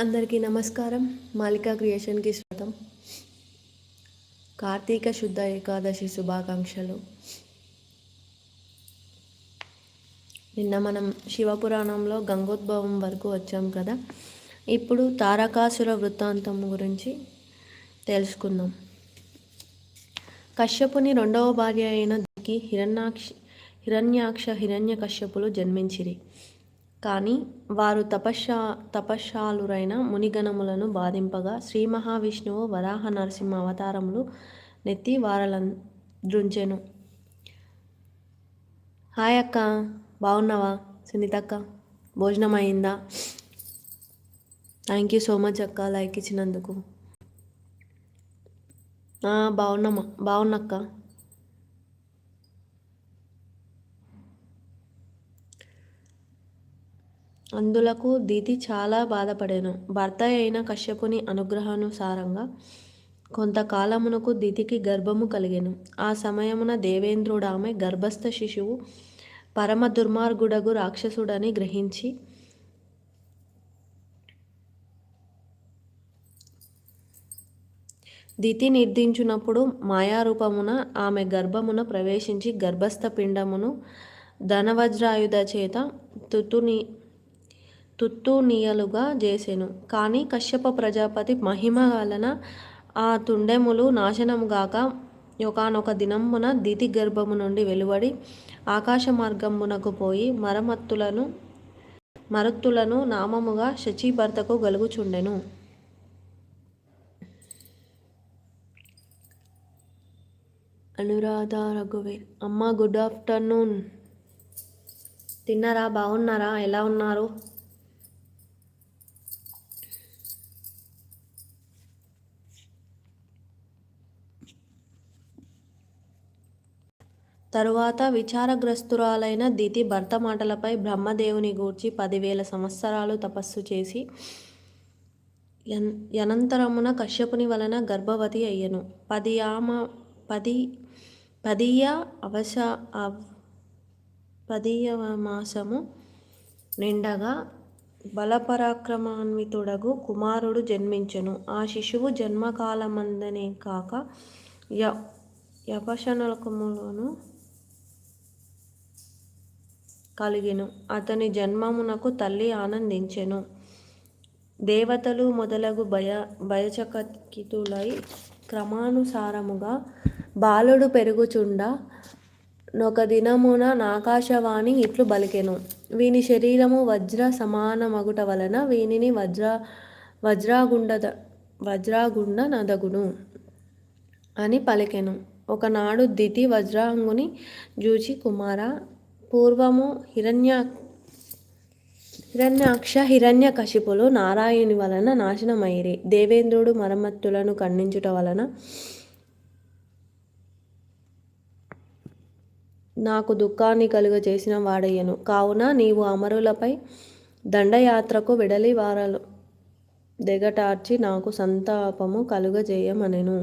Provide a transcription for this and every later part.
అందరికీ నమస్కారం. మాలికా క్రియేషన్కి స్వాగతం. కార్తీక శుద్ధ ఏకాదశి శుభాకాంక్షలు. నిన్న మనం శివపురాణంలో గంగోద్భవం వరకు వచ్చాం కదా. ఇప్పుడు తారకాసుర వృత్తాంతం గురించి తెలుసుకుందాం. కశ్యపుని రెండవ భార్య అయిన దికి హిరణ్యాక్ష హిరణ్యాక్ష హిరణ్య కశ్యపులు జన్మించిరి. కానీ వారు తపశ్శా తపశ్శాలురైన మునిగణములను బాధింపగా శ్రీ మహావిష్ణువు వరాహ నరసింహ అవతారములు నెత్తి వారల దృంచెను హాయ్ అక్క బాగున్నావా? సునీతక్క భోజనం అయిందా థ్యాంక్ యూ సో మచ్ అక్క లైక్ ఇచ్చినందుకు. బాగున్నామా? బాగున్నక్క? అందులకు దితి చాలా బాధపడేను. భర్త అయిన కశ్యపుని అనుగ్రహానుసారంగా కొంతకాలమునకు దితికి గర్భము కలిగెను. ఆ సమయమున దేవేంద్రుడు ఆమె గర్భస్థ శిశువు పరమ దుర్మార్గుడగు రాక్షసుడని గ్రహించి దితి నిర్దించినప్పుడు మాయారూపమున ఆమె గర్భమున ప్రవేశించి గర్భస్థ పిండమును ధనవజ్రాయుధ చేత తుతుని తుత్తునీయలుగా చేసెను కానీ కశ్యప ప్రజాపతి మహిమ వలన ఆ తుండెములు నాశనముగాక ఒకనొక దినమున దితి గర్భము నుండి వెలువడి ఆకాశ మార్గమునకు పోయి మరమత్తులను మరత్తులను నామముగా శచీభర్తకు గలుగుచుండెను. అనురాధ రఘువీర్ అమ్మ గుడ్ ఆఫ్టర్నూన్. తిన్నారా బాగున్నారా ఎలా ఉన్నారు? తరువాత విచారగ్రస్తురాలైన దితి భర్త మాటలపై బ్రహ్మదేవుని గూర్చి పదివేల సంవత్సరాలు తపస్సు చేసి యనంతరమున కశ్యపుని వలన గర్భవతి అయ్యను. పది ఆమ పది పదియ అవశ పదీయ మాసము నిండగా బలపరాక్రమాన్వితుడగు కుమారుడు జన్మించెను. ఆ శిశువు జన్మకాలమందనే కాక య యపశనకములను కలిగెను. అతని జన్మమునకు తల్లి ఆనందించెను. దేవతలు మొదలగు భయ భయచకితులై క్రమానుసారముగా బాలుడు పెరుగుచుండ నొక దినమున నాకాశవాణి ఇట్లు బలికెను. వీని శరీరము వజ్ర సమానమగుట వలన వీనిని వజ్ర వజ్రాగుండ వజ్రాగుండ నదగును అని పలికెను. ఒకనాడు దితి వజ్రాంగుని జూచి కుమార పూర్వము హిరణ్య హిరణ్యాక్ష హిరణ్య కశిపులు నారాయణి వలన నాశనమైరి దేవేంద్రుడు మరమ్మత్తులను ఖండించుట వలన నాకు దుఃఖాన్ని కలుగజేసిన వాడయ్యను. కావున నీవు అమరులపై దండయాత్రకు వెడలి వారలు దెగటార్చి నాకు సంతాపము కలుగజేయమనెను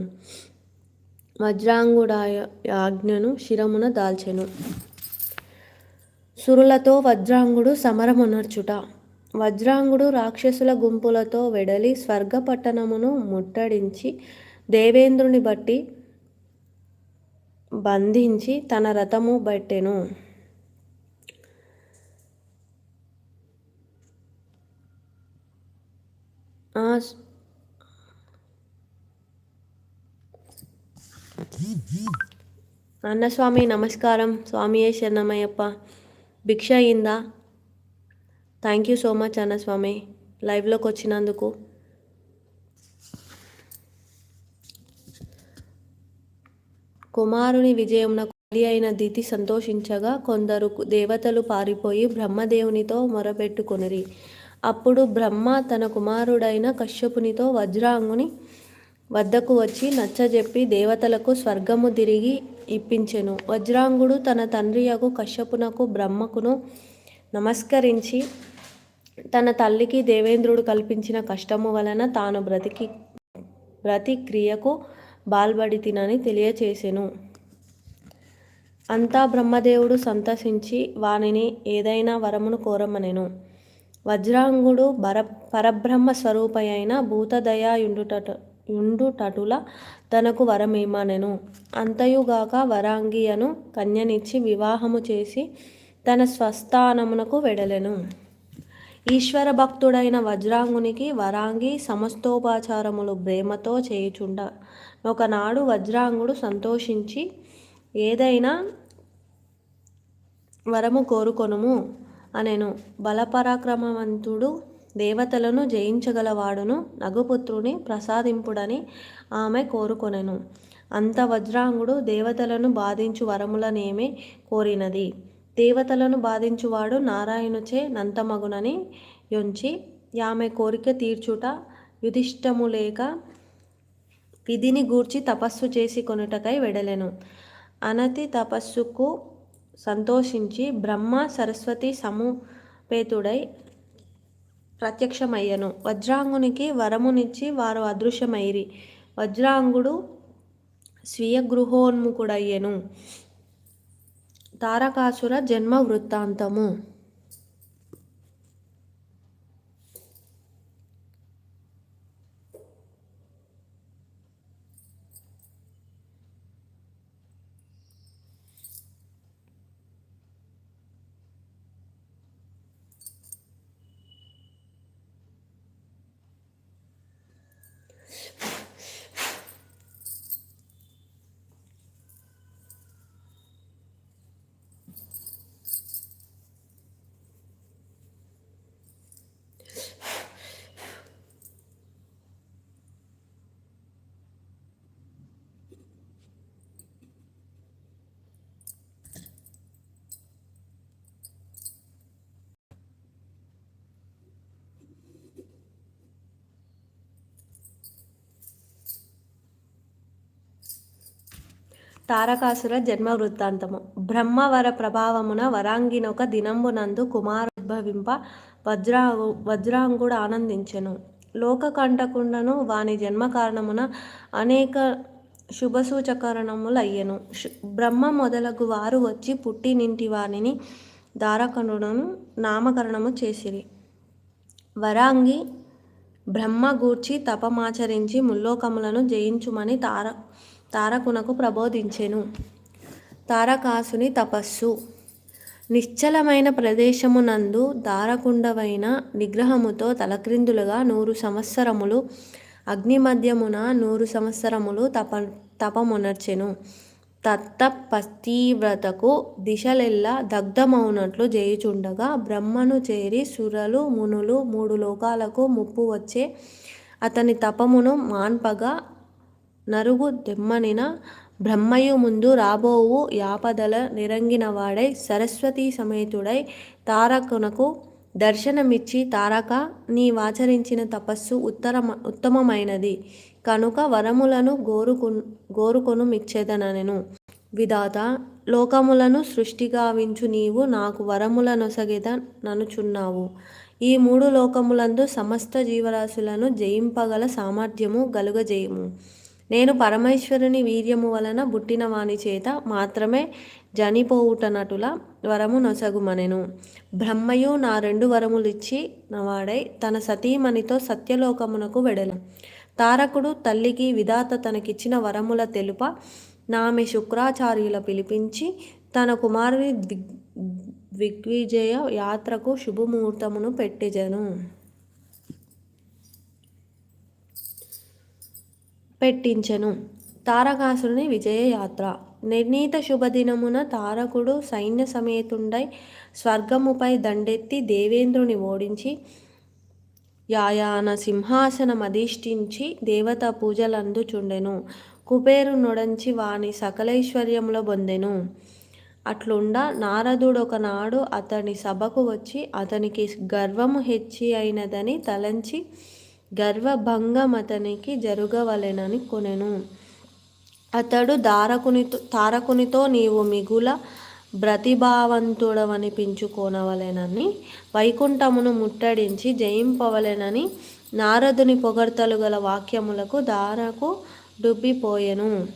వజ్రాంగుడాయ ఆజ్ఞను శిరమున దాల్చెను. సురులతో వజ్రాంగుడు సమరమునర్చుట. వజ్రాంగుడు రాక్షసుల గుంపులతో వెడలి స్వర్గపట్టణమును ముట్టడించి దేవేంద్రుని బట్టి బంధించి తన రథము బట్టెను. అన్నస్వామి నమస్కారం. స్వామియే శరణమయ్యప్ప. భిక్ష అయిందా థ్యాంక్ యూ సో మచ్ అన్నస్వామి లైవ్లోకి వచ్చినందుకు. కుమారుని విజయమున కొలి అయిన దితి సంతోషించగా కొందరు దేవతలు పారిపోయి బ్రహ్మదేవునితో మొరపెట్టుకొనిరి. అప్పుడు బ్రహ్మ తన కుమారుడైన కశ్యపునితో వజ్రాంగుని వద్దకు వచ్చి నచ్చజెప్పి దేవతలకు స్వర్గము తిరిగి ఇప్పించెను. వజ్రాంగుడు తన తండ్రియగు కశ్యపునకు బ్రహ్మకును నమస్కరించి తన తల్లికి దేవేంద్రుడు కల్పించిన కష్టము వలన తాను బ్రతికి బ్రతిక్రియకు బాల్బడి తినని తెలియచేసెను. అంతా బ్రహ్మదేవుడు సంతసించి వానిని ఏదైనా వరమును కోరమనెను. వజ్రాంగుడు బర పరబ్రహ్మ స్వరూపయైన భూతదయాయుండుట ఉండుటటుల తనకు వరమేమనెను అంతయుగాక వరాంగియను కన్యనిచ్చి వివాహము చేసి తన స్వస్థానమునకు వెడలెను. ఈశ్వర భక్తుడైన వజ్రాంగునికి వరాంగి సమస్తోపాచారములు ప్రేమతో చేయుచుండ. ఒకనాడు వజ్రాంగుడు సంతోషించి ఏదైనా వరము కోరుకొనుము అనెను. బలపరాక్రమవంతుడు దేవతలను జయించగలవాడును నగుపుత్రుని ప్రసాదింపుడని ఆమె కోరుకొనెను. అంత వజ్రాంగుడు దేవతలను బాధించు వరములనేమే కోరినది. దేవతలను బాధించువాడు నారాయణుచే నంతమగునని యొంచి ఆమె కోరిక తీర్చుట యుధిష్టము లేక విధిని గూర్చి తపస్సు చేసి కొనుటకై వెడలెను. అనతి తపస్సుకు సంతోషించి బ్రహ్మ సరస్వతి సముపేతుడై ప్రత్యక్షమయ్యను. వజ్రాంగునికి వరమునిచ్చి వారు అదృశ్యమైరి వజ్రాంగుడు స్వీయ గృహోన్ముఖుడయ్యను తారకాసుర జన్మ వృత్తాంతము తారకాసుర జన్మ వృత్తాంతము బ్రహ్మవర ప్రభావమున వరాంగినొక దినంబునందు కుమారుద్భవింప వజ్రా వజ్రాంగుడు ఆనందించెను. లోకకంటకుండను వాని జన్మ కారణమున అనేక శుభసూచకరణములయ్యెను. బ్రహ్మ మొదలగు వారు వచ్చి పుట్టినింటి వానిని దారకనుడను నామకరణము చేసిరి. వరాంగి బ్రహ్మ గూర్చి తపమాచరించి ముల్లోకములను జయించుమని తార తారకునకు ప్రబోధించెను. తారకాసుని తపస్సు. నిశ్చలమైన ప్రదేశమునందు దారకుండవైన నిగ్రహముతో తలక్రిందులుగా నూరు సంవత్సరములు అగ్నిమధ్యమున నూరు సంవత్సరములు తప తపమునర్చెను. తత్తపస్తీవ్రతకు దిశలెల్లా దగ్ధమవునట్లు చేయుచుండగా బ్రహ్మను చేరి సురలు మునులు మూడు లోకాలకు ముప్పు వచ్చే అతని తపమును మాన్పగా నరుగు దెమ్మనిన బ్రహ్మయు ముందు రాబోవు యాపదల నిరంగినవాడై సరస్వతీ సమేతుడై తారకునకు దర్శనమిచ్చి తారక నీవాచరించిన తపస్సు ఉత్తరమ ఉత్తమమైనది. కనుక వరములను గోరుకు గోరుకొను మిచ్చేదనను విధాత లోకములను సృష్టిగావించు నీవు నాకు వరముల నొసగిద ననుచున్నావు. ఈ మూడు లోకములందు సమస్త జీవరాశులను జయింపగల సామర్థ్యము గలుగజేయము. నేను పరమేశ్వరుని వీర్యము వలన పుట్టిన వాని చేత మాత్రమే జనిపోవుటనటుల వరము నొసగుమనెను. బ్రహ్మయు నా రెండు వరములిచ్చి నవాడై తన సతీమణితో సత్యలోకమునకు వెడలం. తారకుడు తల్లికి విధాత తనకిచ్చిన వరముల తెలుప నామె శుక్రాచార్యుల పిలిపించి తన కుమారుని దిగ్ దిగ్విజయ యాత్రకు శుభముహూర్తమును పెట్టెజను. పెట్టించెను. తారకాసురుని విజయయాత్ర. నిర్ణీత శుభదినమున తారకుడు సైన్య సమేతుండై స్వర్గముపై దండెత్తి దేవేంద్రుని ఓడించి యాయాన సింహాసనం అధిష్ఠించి దేవత పూజలందుచుండెను. కుబేరు నొడంచి వాని సకలైశ్వర్యంలో పొందెను అట్లుండా అట్లుండ నారదుడొకనాడు అతని సభకు వచ్చి అతనికి గర్వము హెచ్చి అయినదని తలంచి గర్వభంగమతనికి జరుగవలెనని కొనెను. అతడు దారకునితో తారకునితో నీవు మిగుల ప్రతిభావంతుడవనిపించుకోనవలెనని వైకుంఠమును ముట్టడించి జయింపవలెనని నారదుని పొగడ్తలు గల వాక్యములకు దారకు డుబ్బిపోయెను.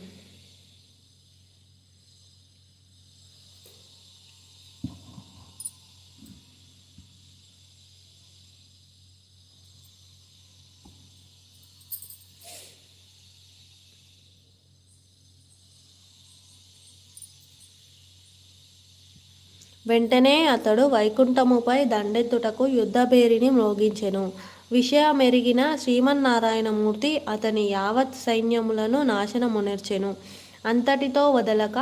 వెంటనే అతడు వైకుంఠముపై దండెత్తుటకు యుద్ధభేరిని మ్రోగించెను. విషయమెరిగిన శ్రీమన్నారాయణమూర్తి అతని యావత్ సైన్యములను నాశనమునర్చెను. అంతటితో వదలక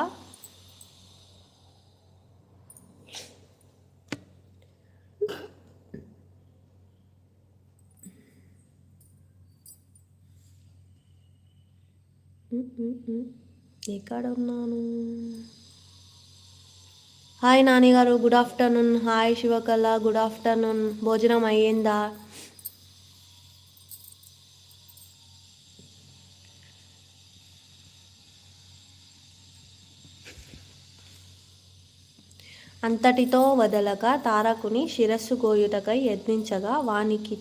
ఎక్కడ ఉన్నాను hi నానిగారు good afternoon. Hi Sivakala good afternoon. భోజనం అయ్యిందా? అంతటితో వదలక తారకుని శిరస్సు గోయుటకై యత్నించగా వానికి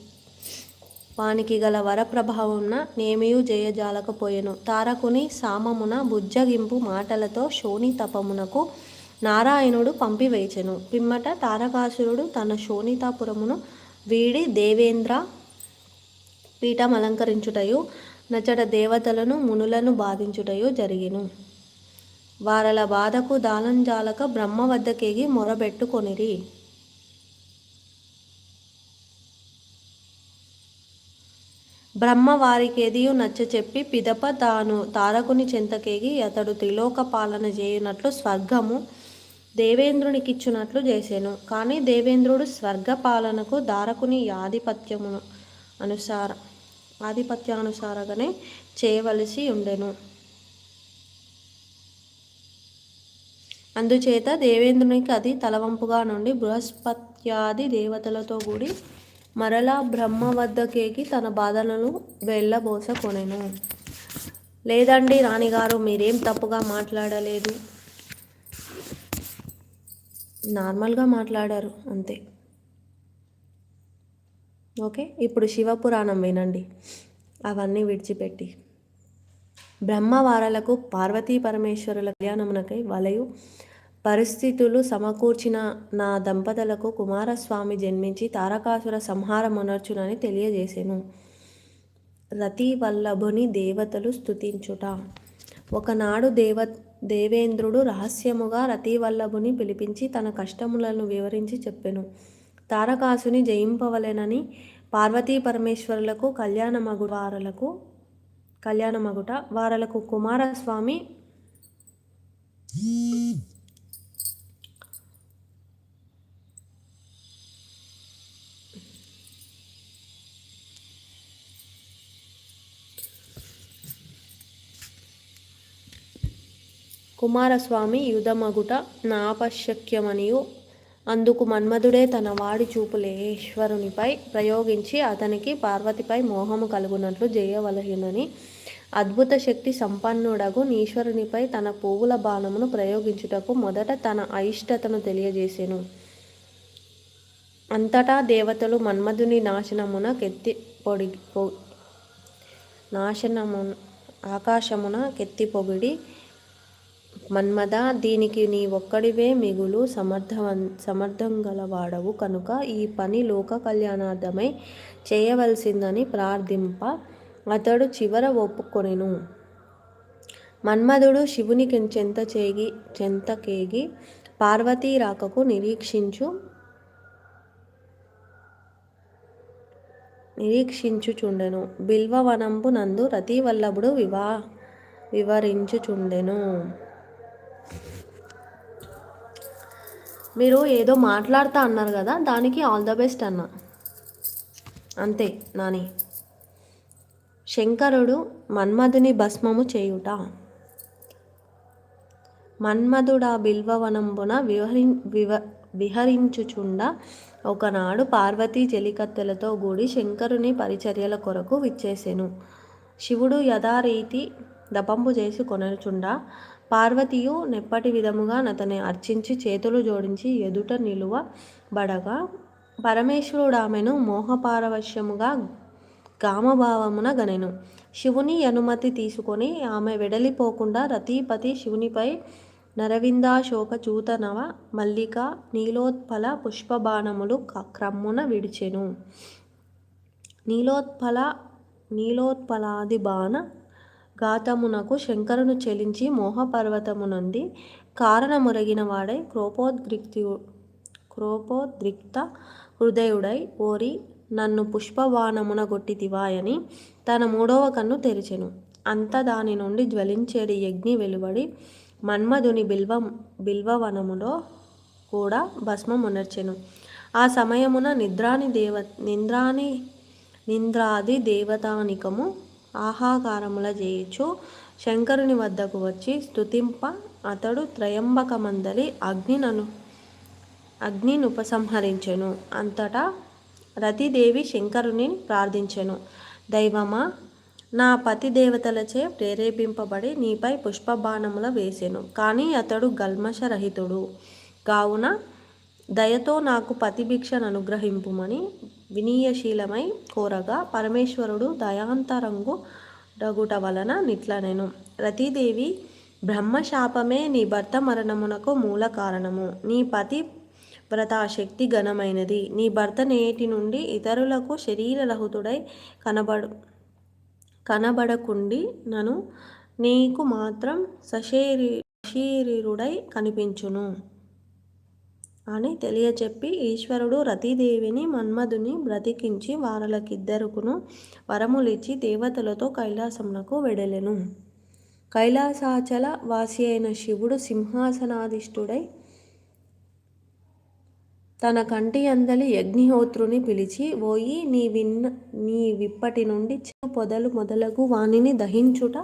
వానికి గల వరప్రభావమున నేమియు జయజాలకపోయెను. తారకుని సామమున బుజ్జగింపు మాటలతో శోణితపమునకు నారాయణుడు పంపివేచెను. పిమ్మట తారకాసురుడు తన శోణితాపురమును వీడి దేవేంద్ర పీఠం అలంకరించుటయు నచ్చట దేవతలను మునులను బాధించుటయు జరిగిను. వారల బాధకు దానంజాలక బ్రహ్మ వద్దకేగి మొరబెట్టుకొనిరి. బ్రహ్మ వారికేదియు నచ్చచెప్పి పిదప తాను తారకుని చెంతకేగి అతడు త్రిలోక పాలన చేయునట్లు స్వర్గము దేవేంద్రునికిచ్చునట్లు చేశాను కానీ దేవేంద్రుడు స్వర్గ పాలనకు దారకుని ఆధిపత్యమును అనుసార ఆధిపత్యానుసారగానే చేయవలసి ఉండెను. అందుచేత దేవేంద్రునికి అది తలవంపుగా నుండి బృహస్పత్యాది దేవతలతో కూడి మరలా బ్రహ్మ వద్దకేకి తన బాధలను వెళ్ళబోసకొనెను. లేదండి రాణిగారు మీరేం తప్పుగా మాట్లాడలేదు. నార్మల్గా మాట్లాడారు అంతే. ఓకే? ఇప్పుడు శివపురాణం వినండి. అవన్నీ విడిచిపెట్టి. బ్రహ్మవారలకు పార్వతీ పరమేశ్వరుల కళ్యాణమునకై వలయు పరిస్థితులు సమకూర్చిన నా దంపతులకు కుమారస్వామి జన్మించి తారకాసుర సంహారమునర్చునని తెలియజేసెను. రతివల్లభుని దేవతలు స్తుతించుట. ఒకనాడు దేవ దేవేంద్రుడు రహస్యముగా రతివల్లభుని పిలిపించి తన కష్టములను వివరించి చెప్పెను. తారకాసుని జయింపవలెనని పార్వతీ పరమేశ్వరులకు కళ్యాణమగు వారలకు కళ్యాణమగుట వారలకు కుమారస్వామి కుమారస్వామి యుధమగుట నాపశక్యమనియు. అందుకు మన్మధుడే తన వాడి చూపులేశ్వరునిపై ప్రయోగించి అతనికి పార్వతిపై మోహము కలుగునట్లు చేయవలసినని అద్భుత శక్తి సంపన్నుడగు ఈశ్వరునిపై తన పువ్వుల బాణమును ప్రయోగించుటకు మొదట తన అయిష్టతను తెలియజేసెను. అంతటా దేవతలు మన్మధుని నాశనమున కెత్తి పొడి పొ నాశనము ఆకాశమున కెత్తి పొగిడి మన్మద దీనికి నీ ఒక్కడివే మిగులు సమర్థవన్ సమర్థం గలవాడవు కనుక ఈ పని లోక కళ్యాణార్థమై చేయవలసిందని ప్రార్థింప. అతడు చివర ఒప్పుకొనెను. మన్మధుడు శివుని చెంత చేగి చెంతకేగి పార్వతీ రాకకు నిరీక్షించు నిరీక్షించుచుండెను. బిల్వవనంబు నందు రతివల్లభుడు వివా వివరించుచుండెను. మీరు ఏదో మాట్లాడుతా అన్నారు కదా దానికి ఆల్ ద బెస్ట్ అన్న. అంతే నాని. శంకరుడు మన్మధుని భస్మము చేయుట. మన్మధుడా బిల్వవనంబున విహరి వివ విహరించుచుండ ఒకనాడు పార్వతీ జలికత్తెలతో కూడి శంకరుని పరిచర్యల కొరకు విచ్చేసెను. శివుడు యథారీతి దపంపు చేసి కొనచుండ పార్వతియు నెప్పటి విధముగా నతని అర్చించి చేతులు జోడించి ఎదుట నిలువ బడగా పరమేశ్వరుడామెను మోహపారవశ్యముగా కామభావమున గనెను. శివుని అనుమతి తీసుకొని ఆమె వెడలిపోకుండా రతీపతి శివునిపై నరవిందాశోక చూతనవ మల్లిక నీలోత్పల పుష్పబాణములు క్రమ్మున విడిచెను. నీలోత్పల నీలోత్పలాది బాణ ఘాతమునకు శంకరును చెలించి మోహపర్వతము నుండి కారణమురగిన వాడై క్రోపోద్రిక్తి క్రోపోద్రిక్త హృదయుడై ఓరి నన్ను పుష్పబాణమున గొట్టితివాయని తన మూడవ కన్ను తెరిచెను. అంత దాని నుండి జ్వలించేడి యజ్ఞి వెలువడి మన్మధుని బిల్వ బిల్వవనములో కూడా భస్మమునర్చెను. ఆ సమయమున నిద్రాని దేవ నింద్రాని నింద్రాది దేవతానికము ఆహాకారముల చేయుచు శంకరుని వద్దకు వచ్చి స్తుతింప అతడు త్రయంబకమందలి అగ్నినను అగ్నినుపసంహరించెను. అంతటా రతిదేవి శంకరుని ప్రార్థించెను. దైవమా నా పతి దేవతలచే ప్రేరేపింపబడి నీపై పుష్పబాణముల వేసెను. కానీ అతడు గల్మషరహితుడు. కావున దయతో నాకు పతిభిక్షను అనుగ్రహింపుమని వినీయశీలమై కోరగా పరమేశ్వరుడు దయాంతరంగు డగుట వలన నిట్లనెను. రతీదేవి బ్రహ్మశాపమే నీ భర్త మరణమునకు మూల కారణము. నీ పతి వ్రతాశక్తి ఘనమైనది. నీ భర్త నేటి నుండి ఇతరులకు శరీరరహితుడై కనబడు కనబడకుండి నను. నీకు మాత్రం సశరీ శరీరుడై కనిపించును. అని తెలియచెప్పి ఈశ్వరుడు రతీదేవిని మన్మధుని బ్రతికించి వారలకిద్దరుకును వరములిచ్చి దేవతలతో కైలాసమునకు వెడలెను. కైలాసాచల వాసి అయిన శివుడు సింహాసనాధిష్ఠుడై తన కంటి అందలి యజ్ఞిహోత్రుని పిలిచి ఓయి నీ విన్న నీ విప్పటి నుండి పొదలు మొదలగు వానిని దహించుట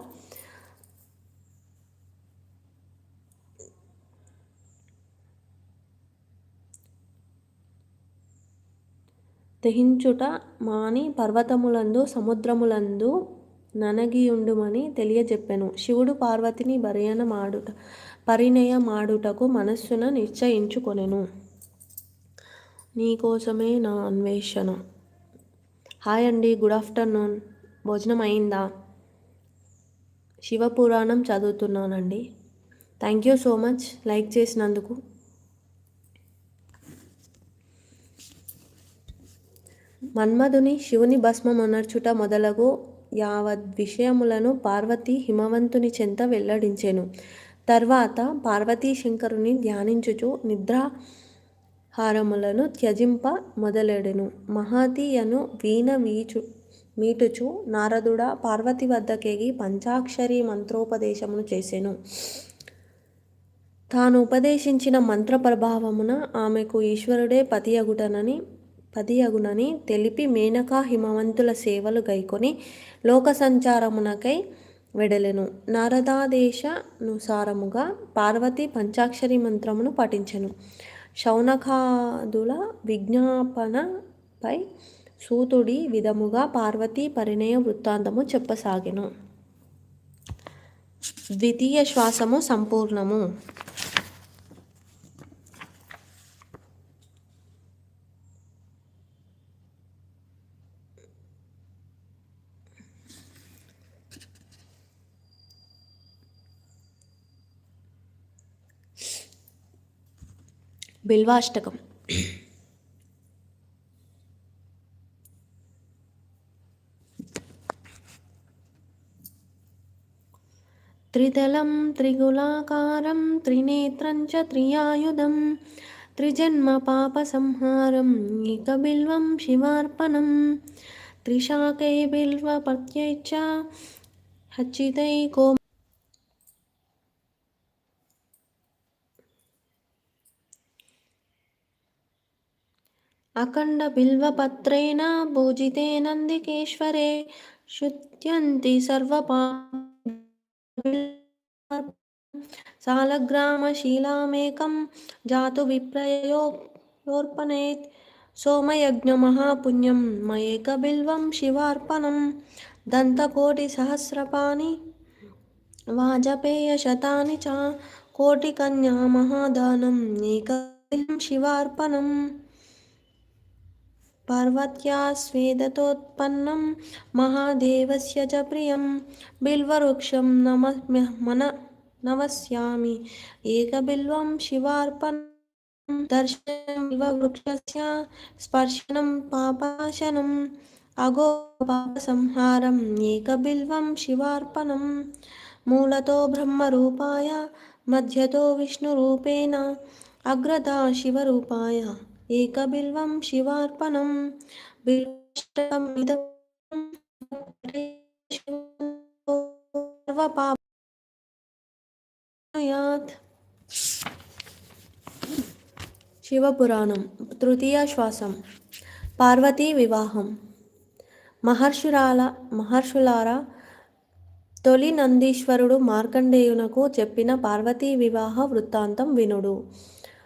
దహించుట మాని పర్వతములందు సముద్రములందు ననగియుండుమని తెలియజెప్పెను. శివుడు పార్వతిని బరియన మాడుట పరిణయ మాడుటకు మనస్సున నిశ్చయించుకొనెను. నీకోసమే నా అన్వేషణ. హాయ్ అండి గుడ్ ఆఫ్టర్నూన్. భోజనం అయిందా? Shivapuranam చదువుతున్నానండి. Thank you so much. Like చేసినందుకు. మన్మధుని శివుని భస్మమునర్చుట మొదలగు యావద్ విషయములను పార్వతి హిమవంతుని చెంత వెల్లడించెను. తర్వాత పార్వతీ శంకరుని ధ్యానించుచు నిద్ర హారములను త్యజింప మొదలెడెను. మహాతీయను వీణ వీచు మీటుచు నారదుడ పార్వతి వద్దకెగి పంచాక్షరి మంత్రోపదేశమును చేసెను. తాను ఉపదేశించిన మంత్ర ప్రభావమున ఆమెకు ఈశ్వరుడే పతియగుటనని పదియగునని తెలిపి మేనకా హిమవంతుల సేవలు గైకొని లోక సంచారమునకై వెడలెను. నారదాదేశానుసారముగా పార్వతి పంచాక్షరి మంత్రమును పఠించెను. శౌనకాదుల విజ్ఞాపనపై సూతుడి విధముగా పార్వతీ పరిణయ వృత్తాంతము చెప్పసాగెను. ద్వితీయ శ్వాసము సంపూర్ణము. బిల్వాష్టకం. త్రిదళం త్రిగులాకారం త్రినేత్రం చ త్రియాయుధం త్రిజన్మ పాప పాపసంహారం ఏకబిల్వం శివార్పణం త్రిశాకై బిల్వ ప్రత్యై హచ్చితై కో అఖండ బిల్వపత్రేణ పూజితే నందికేశ్వరే శుద్ధ్యంతి సాలగ్రామశీలామేకం జాతు విప్రయోర్పణేత్ సోమయజ్ఞ మహాపుణ్యం మయేక బిల్వం శివార్పణం దంతకోటి సహస్రపాని వాజపేయ శతాని చా కోటి కన్యా మహాదానం ఏకం శివార్పణం पर्वत्या स्वेदतोत्पन्नं महादेवस्य च प्रियं बिल्ववृक्षं नमः मन नमस्यामि। एकबिल्वं शिवार्पणं दर्शनवृक्षस्य स्पर्शनं पापाशनम् अगोपापसंहारम् एकबिल्वं शिवार्पणं मूलतो मध्य तो विष्णु अग्रता शिवरूपाय ఏకబిల్వం శివార్పణం. శివపురాణం తృతీయ శ్వాసం పార్వతీ వివాహం మహర్షురాల మహర్షులారా తొలి నందీశ్వరుడు మార్కండేయునకు చెప్పిన పార్వతీ వివాహ వృత్తాంతం వినుడు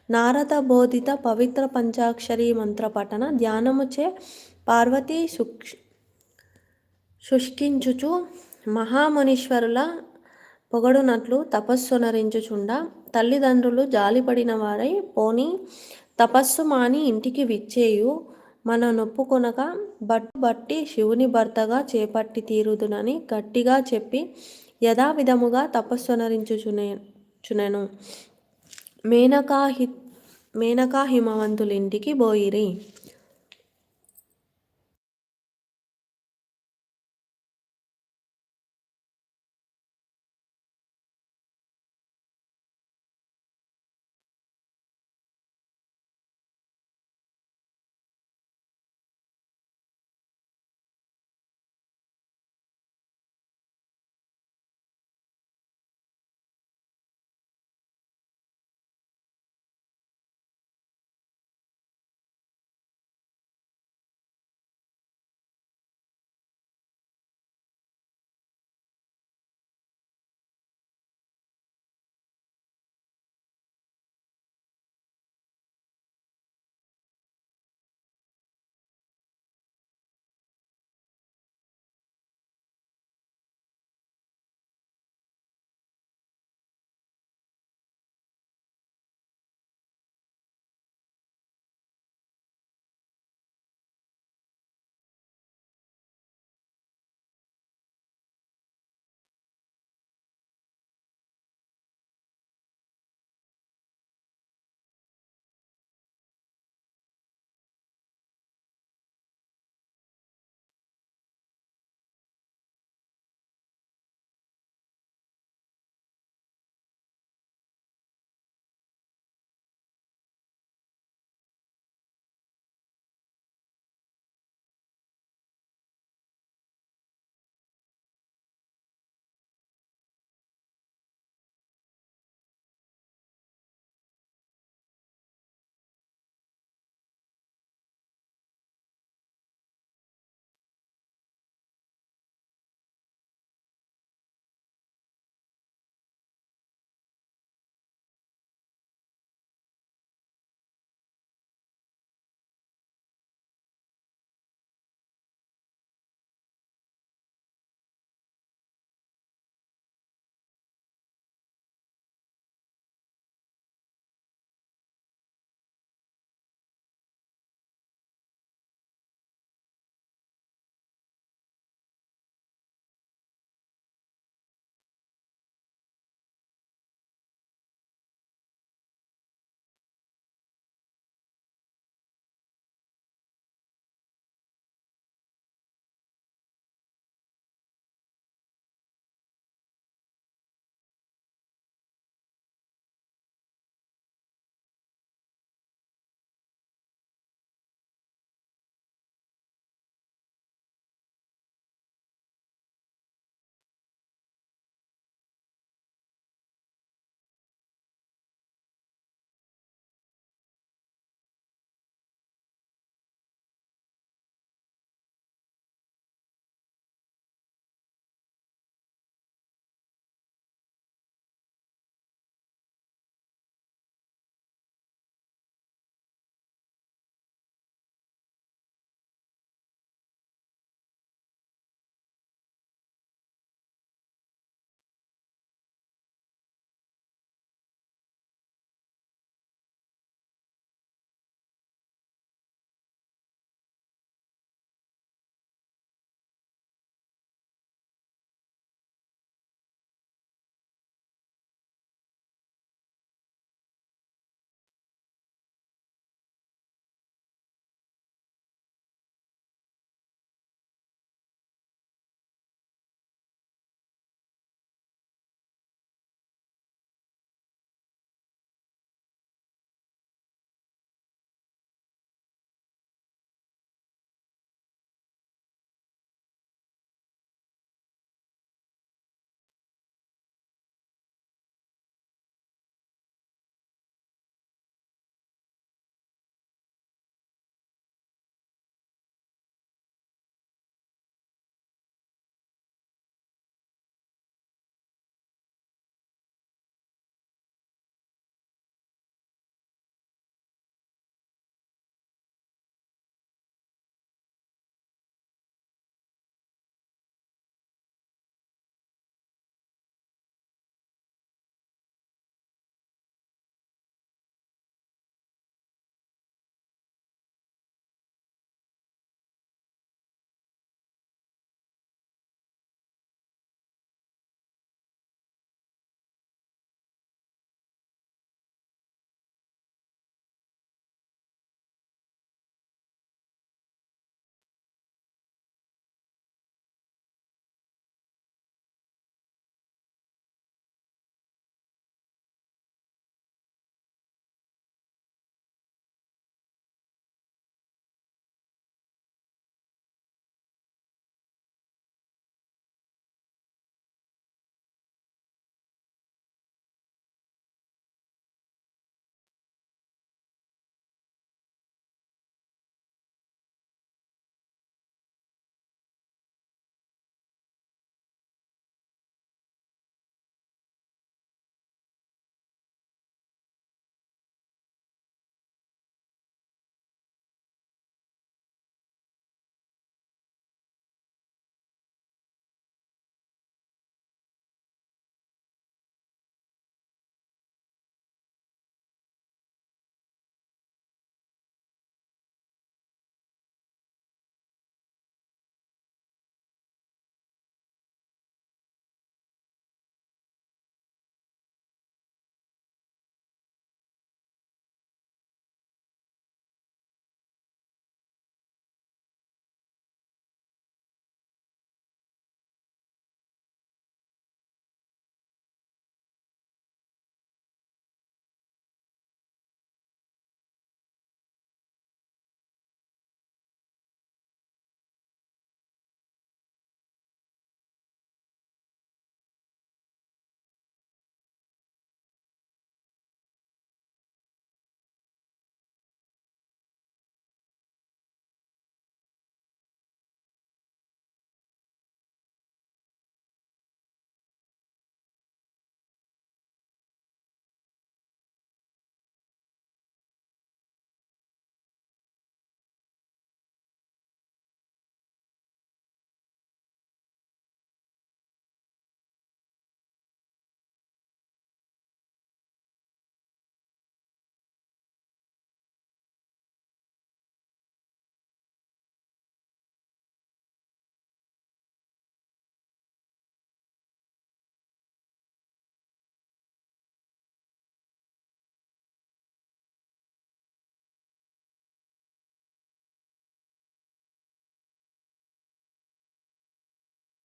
నారద బోధిత పవిత్ర పంచాక్షరి మంత్ర పఠన ధ్యానముచే పార్వతి సుక్ష్ శుష్కించుచు మహామునీశ్వరుల పొగడునట్లు తపస్సునరించుచుండ తల్లిదండ్రులు జాలిపడిన వారై పోని తపస్సు మాని ఇంటికి విచ్చేయు. మన నొప్పుకొనక బట్టు బట్టి శివుని భర్తగా చేపట్టి తీరుదునని గట్టిగా చెప్పి యథావిధముగా తపస్సునరించుచునే చునెను. మేనకా హి మేనకా హిమవంతులింటికి బోయిరి.